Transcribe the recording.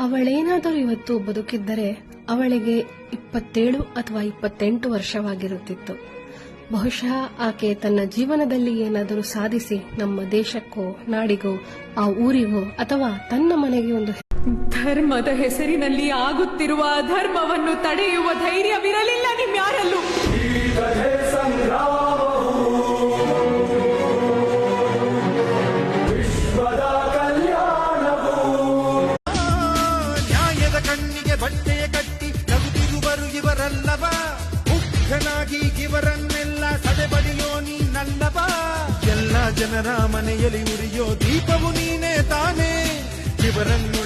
ಅವಳೇನಾದರೂ ಇವತ್ತು ಬದುಕಿದ್ದರೆ ಅವಳಿಗೆ ಇಪ್ಪತ್ತೇಳು ಅಥವಾ ಇಪ್ಪತ್ತೆಂಟು ವರ್ಷವಾಗಿರುತ್ತಿತ್ತು. ಬಹುಶಃ ಆಕೆ ತನ್ನ ಜೀವನದಲ್ಲಿ ಏನಾದರೂ ಸಾಧಿಸಿ ನಮ್ಮ ದೇಶಕ್ಕೋ ನಾಡಿಗೋ ಆ ಊರಿಗೋ ಅಥವಾ ತನ್ನ ಮನೆಗೆ ಒಂದು ಧರ್ಮದ ಹೆಸರಿನಲ್ಲಿ ಆಗುತ್ತಿರುವ ಧರ್ಮವನ್ನು ತಡೆಯುವ ಧೈರ್ಯವಿರಲಿಲ್ಲ ನಿಮ್ಯಾರಲ್ಲೂ. ಇವರಲ್ಲವ ಮುಗ್ಧನಾಗಿ ಇವರನ್ನೆಲ್ಲ ಸದೆಬಡಿಯೋ ನೀನಲ್ಲವ ಎಲ್ಲ ಜನರ ಮನೆಯಲ್ಲಿ ಉರಿಯೋ ದೀಪವು ನೀನೇ ತಾನೇ ಇವರನ್ನು